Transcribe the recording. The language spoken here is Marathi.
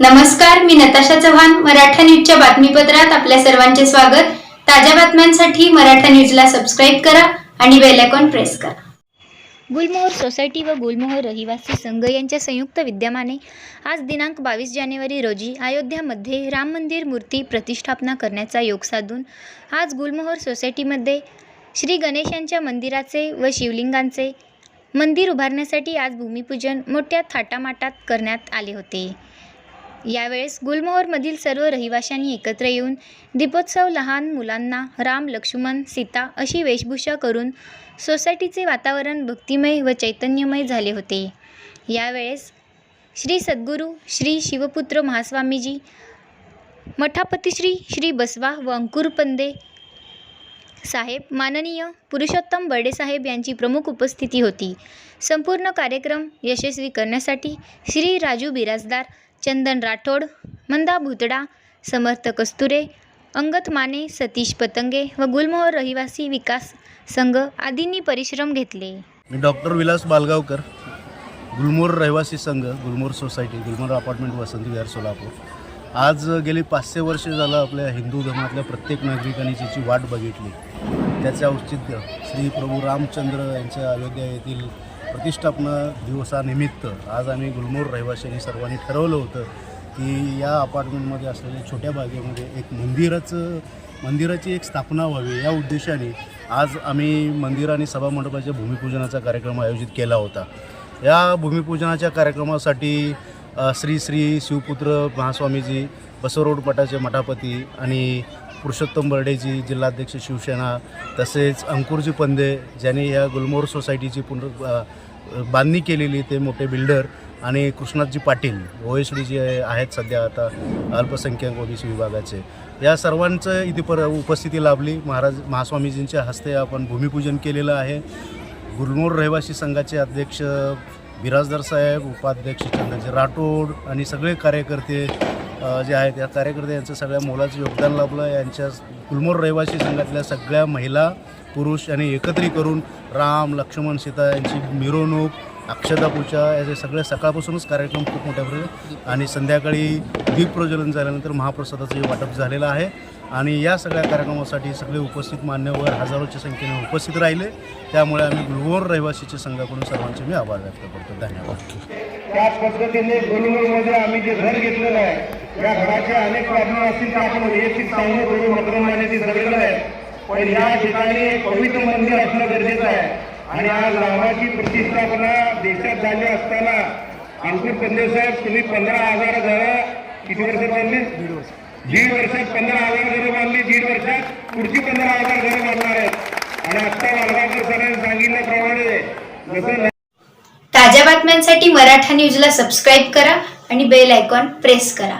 नमस्कार मी नताशा चव्हाण मराठा न्यूजच्या बातमीपत्रात आपल्या सर्वांचे स्वागत. ताज्या बातम्यांसाठी मराठा न्यूजला सबस्क्राईब करा आणि बेल आयकॉन प्रेस करा. गुलमोहर सोसायटी व गुलमोहर रहिवासी संघ यांच्या संयुक्त विद्यमाने आज दिनांक बावीस जानेवारी रोजी अयोध्यामध्ये राम मंदिर मूर्ती प्रतिष्ठापना करण्याचा योग साधून आज गुलमोहर सोसायटीमध्ये श्री गणेशांच्या मंदिराचे व शिवलिंगांचे मंदिर उभारण्यासाठी आज भूमिपूजन मोठ्या थाटामाटात करण्यात आले होते. यावेळेस गुलमोहरमधील सर्व रहिवाशांनी एकत्र येऊन दीपोत्सव लहान मुलांना राम लक्ष्मण सीता अशी वेशभूषा करून सोसायटीचे वातावरण भक्तिमय व चैतन्यमय झाले होते. यावेळेस श्री सद्गुरू श्री शिवपुत्र महास्वामीजी मठापतिश्री श्री बसवा व अंकुर पंदे साहेब माननीय पुरुषोत्तम बर्डेसाहेब यांची प्रमुख उपस्थिती होती. संपूर्ण कार्यक्रम यशस्वी करण्यासाठी श्री राजू बिराजदार चंदन राठोड मंदा भुतडा समर्थ कस्तुरे अंगत माने सतीश पतंगे व गुलमोहर रहिवासी विकास संघ आदींनी परिश्रम घेतले. मी डॉक्टर विलास बालगावकर गुलमोर रहिवासी संघ गुलमोर सोसायटी गुलमोर अपार्टमेंट वसंत विहार सोलापूर. आज गेली पाचशे वर्ष झालं आपल्या हिंदू धर्मातल्या प्रत्येक नागरिकांनी त्याची वाट बघितली. त्याचे औचित्य श्री प्रभू रामचंद्र यांच्या अयोध्या येथील प्रतिष्ठापना दिवसानिमित्त आज आम्ही गुलमोर रहिवाशांनी सर्वांनी ठरवलं होतं की या अपार्टमेंटमध्ये असलेल्या छोट्या बागेमध्ये एक मंदिराचं मंदिराची एक स्थापना व्हावी या उद्देशाने आज आम्ही मंदिर आणि सभामंडपाच्या भूमिपूजनाचा कार्यक्रम आयोजित केला होता. या भूमिपूजनाच्या कार्यक्रमासाठी श्री श्री शिवपुत्र महास्वामीजी बसवरोड मठाचे मठापती आणि पुरुषोत्तम बर्डेजी जिल्हाध्यक्ष शिवसेना तसेच अंकुरजी पंदे ज्यांनी या गुलमोर सोसायटीची पुनर् बांधणी केलेली ते मोठे बिल्डर आणि Krishnaji Patil O S D जे आहेत सध्या आता अल्पसंख्याक ओबीसी विभागाचे. या सर्वांचं इथे पर उपस्थिती लाभली. महाराज महास्वामीजींच्या हस्ते आपण भूमिपूजन केलेलं आहे. गुलमोर रहिवासी संघाचे अध्यक्ष बिराजदार साहेब उपाध्यक्ष चंद्रजी राठोड आणि सगळे कार्यकर्ते जे आहेत या कार्यकर्ते यांचं सगळ्या मोलाचं योगदान लाभलं. यांच्या गुलमोर रहिवासी संघातल्या सगळ्या महिला पुरुष यांनी एकत्रित करून राम लक्ष्मण सीता यांची मिरवणूक अक्षता पूजा याचे सगळे सकाळपासूनच कार्यक्रम खूप मोठ्या प्रमाणात आणि संध्याकाळी दीपप्रज्वलन झाल्यानंतर महाप्रसादाचं वाटप झालेलं आहे. आणि या सगळ्या कार्यक्रमासाठी सगळे उपस्थित मान्यवर हजारोच्या संख्येने उपस्थित राहिले. त्यामुळे आम्ही गुलमोर रहिवासीच्या संघाकडून सर्वांचे मी आभार व्यक्त करतो. धन्यवाद. त्याच पद्धतीने गुलमोरमध्ये आम्ही जे घर घेतलेलं आहे या घराचे अनेक प्रॉब्लेम असतील तर आपण वैयक्तिक सांगू मतदान करण्याची झालेलं आहे. पण या ठिकाणी एक पवित्र मंदिर असणं गरजेचं आहे. आणि आज रामाची प्रतिष्ठापना देशात झाली असताना अंकुर पंदे साहेब तुम्ही पंधरा हजार घरं किती वर्षात बांधली दीड वर्षात पंधरा हजार घरं बांधली दीड वर्षात पुढची पंधरा हजार घरं बांधणार आहेत. आणि आत्ता वालगावकर सरांनी सांगितल्याप्रमाणे जसं ताज्या बातम्यांसाठी मराठा न्यूजला सबस्क्राईब करा आणि बेल आयकॉन प्रेस करा.